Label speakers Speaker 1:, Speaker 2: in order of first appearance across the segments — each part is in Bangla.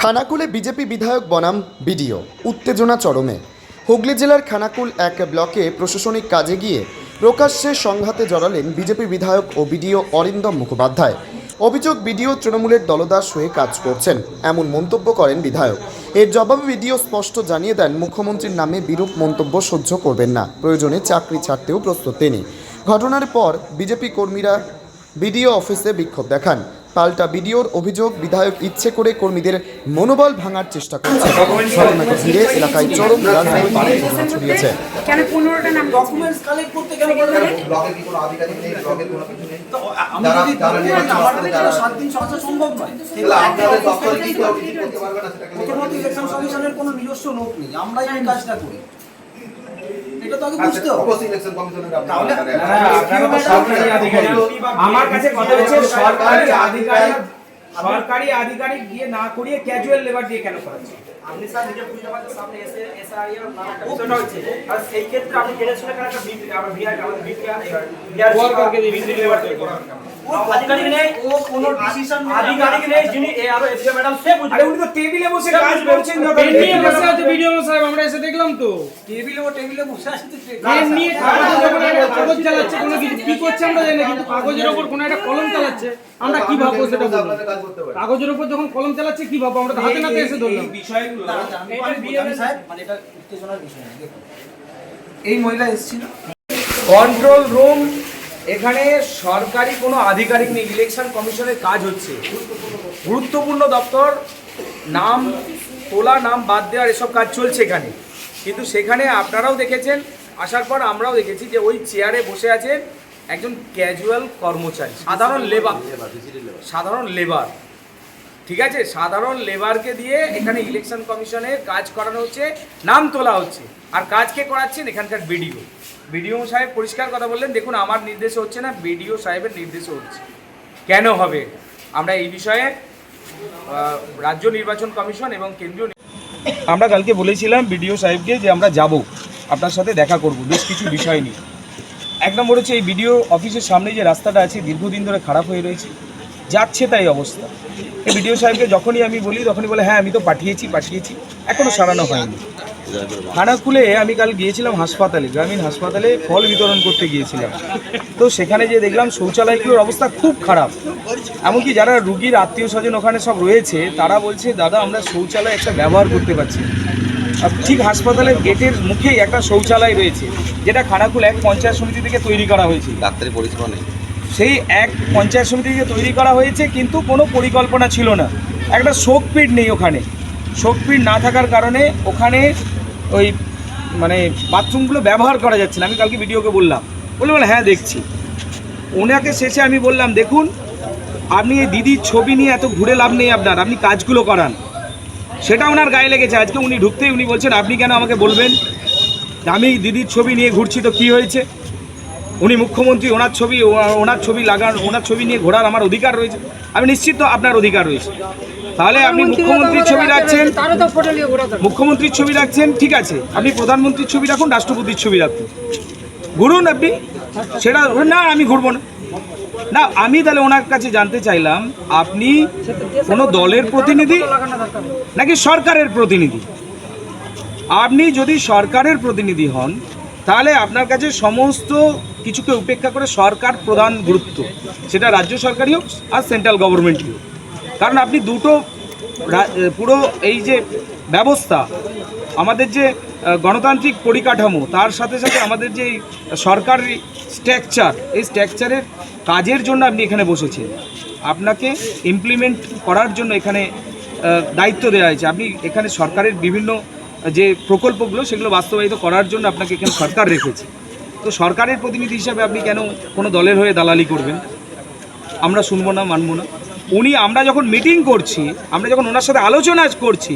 Speaker 1: খানাকুলে বিজেপি বিধায়ক বনাম বিডিও, উত্তেজনা চরমে। হুগলি জেলার খানাকুল এক ব্লকে প্রশাসনিক কাজে গিয়ে প্রকাশ্যে সংঘাতে জড়ালেন বিজেপি বিধায়ক ও বিডিও অরিন্দম মুখোপাধ্যায়। অভিযোগ, বিডিও তৃণমূলের দলদাস হয়ে কাজ করছেন, এমন মন্তব্য করেন বিধায়ক। এর জবাবে বিডিও স্পষ্ট জানিয়ে দেন, মুখ্যমন্ত্রীর নামে বিরূপ মন্তব্য সহ্য করবেন না। প্রয়োজনে চাকরি ছাড়তেও প্রস্তুত তিনি। ঘটনার পর বিজেপি কর্মীরা বিডিও অফিসে বিক্ষোভ দেখান। পাল্টা বিডিওর অভিযোগ বিধায়ক ইচ্ছে করে কর্মীদের মনোবল ভাঙার চেষ্টা করছে। ঘটনাকে ঘিরে এলাকায় চরম রাজনৈতিক ছড়িয়েছে
Speaker 2: কেন
Speaker 3: নিজস্ব লোক নেই। আমরাই এই কাজটা করি। এটা তো আগে বুঝতে হবে।
Speaker 4: ইলেকশন কমিশনের
Speaker 3: তাহলে-
Speaker 5: আপনারা তো সরকারি আধিকারিক। আমার কাছে কথা হচ্ছে সরকারি আধিকারিক সরকারি আধিকারিক দিয়ে না করিয়ে ক্যাজুয়াল লেবার দিয়ে কেন করাচ্ছে?
Speaker 6: আপনি স্যার নিজে বুঝতে পারছেন সামনে এসে এসআই নাম একটা বিষয়টা হচ্ছে আর সেই ক্ষেত্রে আপনি জেনে শুনে কেন একটা বিপি আমরা বিআর আমাদের বিপিআর বিআর
Speaker 5: ওয়ার্কারকে দিয়ে ভিত্তি লেবার তৈরি করা
Speaker 3: ও
Speaker 6: আধিকারিক নেই
Speaker 3: ও কোনো ডিসিশন
Speaker 6: আধিকারিক নেই যিনি এ আরও এসপি ম্যাডাম সে
Speaker 5: আরে উনি তো টেবিলে বসে কাজ করছেন
Speaker 6: বসে
Speaker 5: আছে ভিডিও সাহেব আমরা এসে দেখলাম তো।
Speaker 3: টেবিলে ও টেবিলে বসে আছে
Speaker 5: নিয়ে একটা কাগজ চালাচ্ছে কোনো কিছু। কি করছে আমরা জানি না কিন্তু কাগজের উপর কোনো একটা কলম চালাচ্ছে। আমরা কি ভাববো সেটা বলব
Speaker 4: আপনাদের কাজ করতে পারে।
Speaker 5: কাগজের উপর যখন কলম চালাচ্ছে কি ভাববো? আমরা হাতে নাতে এসে ধরলাম।
Speaker 6: বিষয়গুলো
Speaker 3: মানে এটা উত্তেজনার বিষয় এই মহিলা এসেছিল।
Speaker 5: কন্ট্রোল রুম এখানে সরকারি কোনো আধিকারিক নেই ইলেকশন কমিশনের কাজ হচ্ছে। গুরুত্বপূর্ণ দপ্তর নাম তোলা নাম বাদ দেওয়ার এসব কাজ চলছে এখানে। কিন্তু সেখানে আপনারাও দেখেছেন আসার পর আমরাও দেখেছি যে ওই চেয়ারে বসে আছেন একজন ক্যাজুয়াল কর্মচারী, সাধারণ লেবার সাধারণ লেবার ঠিক আছে? সাধারণ লেবারকে দিয়ে এখানে ইলেকশন কমিশনের কাজ করানো হচ্ছে, নাম তোলা হচ্ছে। আর কাজকে করাচ্ছেন? এখানকার বিডিও বিডিও সাহেব পরিষ্কার কথা বললেন, দেখুন, আমার নির্দেশে হচ্ছে না বিডিও সাহেবের নির্দেশে হচ্ছে। কেন হবে? আমরা এই বিষয়ে রাজ্য নির্বাচন কমিশন এবং কেন্দ্রীয় আমরা কালকে বলেছিলাম বিডিও সাহেবকে যে আমরা যাব। আপনার সাথে দেখা করব, বেশ কিছু বিষয় নিয়ে। এক নম্বর হচ্ছে এই বিডিও অফিসের সামনে যে রাস্তাটা আছে দীর্ঘদিন ধরে খারাপ হয়ে রয়েছে, যাচ্ছে তাই অবস্থা। এই বিডিও সাহেবকে যখনই আমি বলি, তখনই বলে হ্যাঁ আমি তো পাঠিয়েছি পাঠিয়েছি এখনও সারানো হয়নি। খানাকুলে আমি কাল গিয়েছিলাম হাসপাতালে, গ্রামীণ হাসপাতালে ফল বিতরণ করতে গিয়েছিলাম। তো সেখানে যে দেখলাম শৌচালয়গুলোর অবস্থা খুব খারাপ। এমনকি যারা রুগীর আত্মীয় স্বজন ওখানে সব রয়েছে, তারা বলছে, দাদা, আমরা শৌচালয় একটা ব্যবহার করতে পারছি ঠিক হাসপাতালের গেটের মুখেই একটা শৌচালয় রয়েছে যেটা খানাকুল এক পঞ্চায়েত সমিতি থেকে তৈরি করা হয়েছে।
Speaker 4: ডাক্তারি পরিষেবা নেই।
Speaker 5: সেই এক পঞ্চায়েত সমিতি থেকে তৈরি করা হয়েছে কিন্তু কোনো পরিকল্পনা ছিল না। একটা শোকপীঠ নেই ওখানে। শোকপীঠ না থাকার কারণে ওখানে ওই মানে বাথরুমগুলো ব্যবহার করা যাচ্ছে না। আমি কালকে ভিডিওকে বললাম। বলে বলে হ্যাঁ দেখছি। ওনাকে শেষে আমি বললাম দেখুন আপনি এই দিদির ছবি নিয়ে এত ঘুরে লাভ নেই আপনার। আপনি কাজগুলো করান। সেটা ওনার গায়ে লেগেছে। আজকে উনি ঢুকতেই উনি বলছেন আপনি কেন আমাকে বলবেন? আমি দিদির ছবি নিয়ে ঘুরছি তো কী হয়েছে? উনি মুখ্যমন্ত্রী ওনার ছবি ওনার ছবি লাগান ওনার ছবি নিয়ে ঘোরার আমার অধিকার রয়েছে। আমি নিশ্চিত আপনার অধিকার রয়েছে। তাহলে আপনি মুখ্যমন্ত্রীর ছবি রাখছেন। মুখ্যমন্ত্রীর ছবি রাখছেন ঠিক আছে। আপনি প্রধানমন্ত্রীর ছবি রাখুন রাষ্ট্রপতির ছবি রাখুন। ঘুরুন আপনি। সেটা না আমি ঘুরবো না। না, আমি তাহলে ওনার কাছে জানতে চাইলাম, আপনি কোনো দলের প্রতিনিধি? নাকি সরকারের প্রতিনিধি? আপনি যদি সরকারের প্রতিনিধি হন, তাহলে আপনার কাছে সমস্ত কিছুকে উপেক্ষা করে সরকার প্রধান গুরুত্ব, সেটা রাজ্য সরকারই হোক আর সেন্ট্রাল গভর্নমেন্টই হোক। কারণ আপনি দুটো পুরো এই যে ব্যবস্থা আমাদের যে গণতান্ত্রিক পরিকাঠামো, তার সাথে সাথে আমাদের যে সরকারি স্ট্রাকচার এই স্ট্রাকচারের কাজের জন্য আপনি এখানে বসেছেন। আপনাকে ইমপ্লিমেন্ট করার জন্য এখানে দায়িত্ব দেওয়া হয়েছে। আপনি এখানে সরকারের বিভিন্ন যে প্রকল্পগুলো, সেগুলো বাস্তবায়িত করার জন্য আপনাকে এখানে সরকার রেখেছে। তো সরকারের প্রতিনিধি হিসাবে আপনি কেন কোনো দলের হয়ে দালালি করবেন? আমরা শুনব না, মানবো না। উনি, আমরা যখন মিটিং করছি, আমরা যখন ওনার সাথে আলোচনা করছি,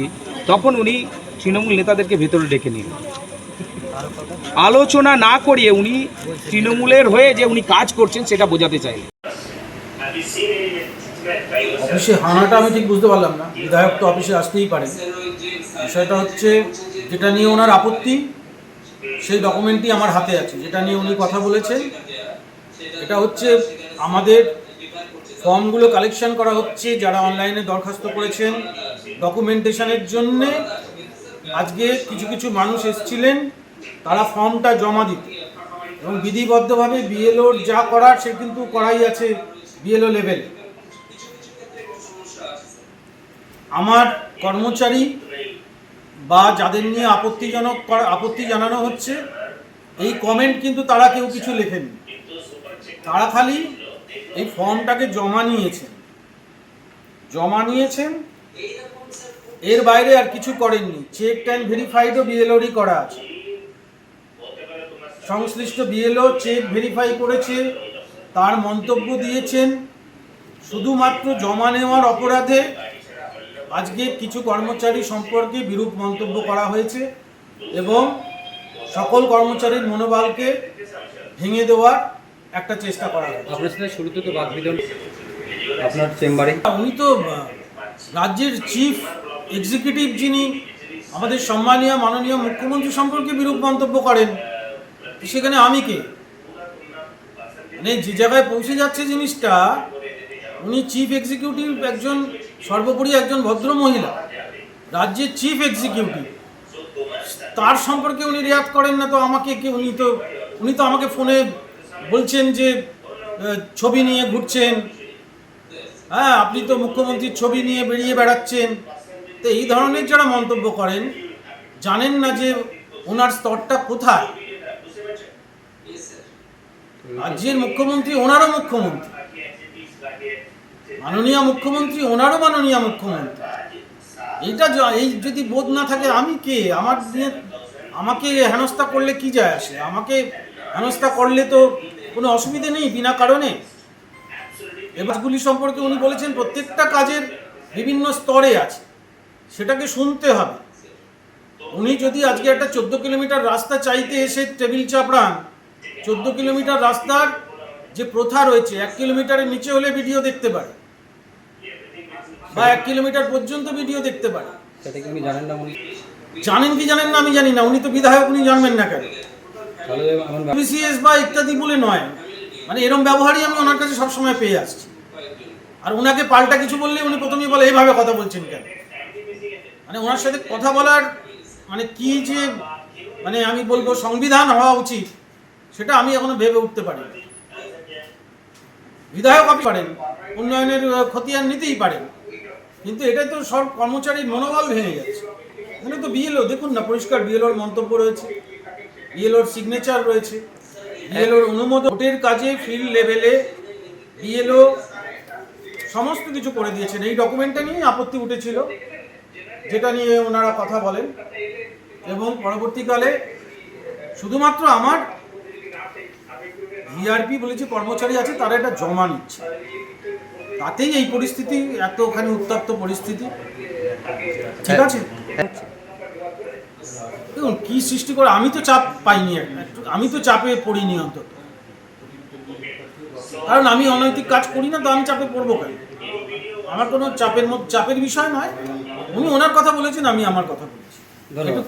Speaker 5: তখন উনি তৃণমূল নেতাদেরকে ভেতরে ডেকে নিন আলোচনা না করিয়ে উনি তৃণমূলের হয়ে যে উনি কাজ করছেন সেটা বোঝাতে চাইলেন।
Speaker 7: অফিসে হানাটা আমি ঠিক বুঝতে পারলাম না। বিধায়ক তো অফিসে আসতেই পারেন বিষয়টা হচ্ছে, যেটা নিয়ে ওনার আপত্তি, সেই ডকুমেন্টই আমার হাতে আছে। যেটা নিয়ে উনি কথা বলেছেন, এটা হচ্ছে আমাদের ফর্মগুলো কালেকশন করা হচ্ছে, যারা অনলাইনে দরখাস্ত করেছেন ডকুমেন্টেশনের জন্যে আজকে কিছু কিছু মানুষ এসছিলেন, তারা ফর্মটা জমা দিতে। এবং বিধিবদ্ধভাবে বিএলওর যা করার সে কিন্তু করাই আছে বিএলও লেভেল আমার কর্মচারী বা যাদের নিয়ে আপত্তিজনক আপত্তি জানানো হচ্ছে, এই কমেন্ট কিন্তু তারা কেউ কিছু লেখেনি। তারা খালি এই ফর্মটাকে জমা নিয়েছেন। জমা নিয়েছেন এর বাইরে আর কিছু করেননি। চেক অ্যান্ড ভেরিফাইডও বিএলওরই করা আছে। সংশ্লিষ্ট বিএলও চেক ভেরিফাই করেছে তার মন্তব্য দিয়েছেন শুধুমাত্র জমা নেওয়ার অপরাধে আজকে কিছু কর্মচারী সম্পর্কে বিরূপ মন্তব্য করা হয়েছে এবং সকল কর্মচারীর মনোবলকে ভেঙে দেওয়ার একটা চেষ্টা করা হয়েছে।
Speaker 8: আপনার সাথে শুরুতে তো আপনার চেম্বারে
Speaker 7: উনি তো রাজ্যের চিফ এক্সিকিউটিভ যিনি আমাদের সম্মানীয়, মাননীয় মুখ্যমন্ত্রী সম্পর্কে বিরূপ মন্তব্য করেন, সেখানে আমি কে? মানে যে জায়গায় পৌঁছে যাচ্ছে জিনিসটা, উনি চিফ এক্সিকিউটিভ একজন, সর্বোপরি একজন ভদ্র মহিলা, রাজ্যের চিফ এক্সিকিউটিভ তার সম্পর্কে উনি রিয়াক্ট করেন না, তো আমাকে কি, উনি তো উনি তো আমাকে ফোনে বলছেন যে ছবি নিয়ে ঘুরছেন। হ্যাঁ আপনি তো মুখ্যমন্ত্রীর ছবি নিয়ে বেরিয়ে বেড়াচ্ছেন। তো এই ধরনের যারা মন্তব্য করেন, জানেন না যে ওনার স্তরটা কোথায়? রাজ্যের মুখ্যমন্ত্রী ওনারও মুখ্যমন্ত্রী। মাননীয় মুখ্যমন্ত্রী ওনারও মাননীয় মুখ্যমন্ত্রী। এইটা এই যদি বোধ না থাকে, আমি কে? আমার নিয়ে আমাকে হেনস্থা করলে কি যায় আসে? আমাকে হেনস্থা করলে তো কোনো অসুবিধে নেই, বিনা কারণে। এবারগুলি সম্পর্কে উনি বলেছেন, প্রত্যেকটা কাজের বিভিন্ন স্তরে আছে। সেটাকে শুনতে হবে। উনি যদি আজকে একটা চোদ্দ কিলোমিটার রাস্তা চাইতে এসে টেবিল চাপড়ান চোদ্দ কিলোমিটার রাস্তার যে প্রথা রয়েছে এক কিলোমিটারের নিচে হলে ভিডিও দেখতে পারে বা এক কিলোমিটার পর্যন্ত ভিডিও দেখতে পারে।
Speaker 8: সেটা কি উনি জানেন না উনি?
Speaker 7: জানেন কি জানেন না আমি জানি না উনি তো বিধায়ক উনি জানবেন না কেন? বিসিএস বা ইত্যাদি বলে নয়। মানে এরকম ব্যবহারই আমি ওনার কাছে সবসময় পেয়ে আসছি। আর ওনাকে পাল্টা কিছু বললে উনি প্রথমেই বলে এইভাবে কথা বলছেন কেন? মানে ওনার সাথে কথা বলার মানে কি যে মানে আমি বলব সংবিধান হওয়া উচিত, সেটা আমি এখনও ভেবে উঠতে পারি বিধায়ক আপনি পারেন, উন্নয়নের খতিয়ান নিতেই পারেন, কিন্তু এটা তো সব কর্মচারীর মনোবল ভেঙে যাচ্ছে এখানে তো বিএলও, দেখুন না, পরিষ্কার বিএলওর মন্তব্য রয়েছে, বিএলওর সিগনেচার রয়েছে, বিএলওর অনুমোদন, ভোটের কাজে ফিল্ড লেভেলে বিএলও সমস্ত কিছু করে দিয়েছেন। এই ডকুমেন্টটা নিয়ে আপত্তি উঠেছিল। যেটা নিয়ে ওনারা কথা বলেন। এবং পরবর্তীকালে শুধুমাত্র আমার ভিআরপি বলে যে কর্মচারী আছে, তারা এটা জমা নিচ্ছে। তাতেই এই পরিস্থিতি, এত ওখানে উত্তপ্ত পরিস্থিতি। ঠিক আছে? দেখুন, কি সৃষ্টি করে, আমি তো চাপ পাইনি আমি তো চাপে পড়িনি অন্তত। কারণ আমি অনৈতিক কাজ করি না, তো আমি চাপে পড়ব কেন? আমার কোনো চাপের মধ্যে চাপের বিষয় নয়। উনি ওনার কথা বলেছেন আমি আমার কথা বলেছি
Speaker 8: ধন্যবাদ।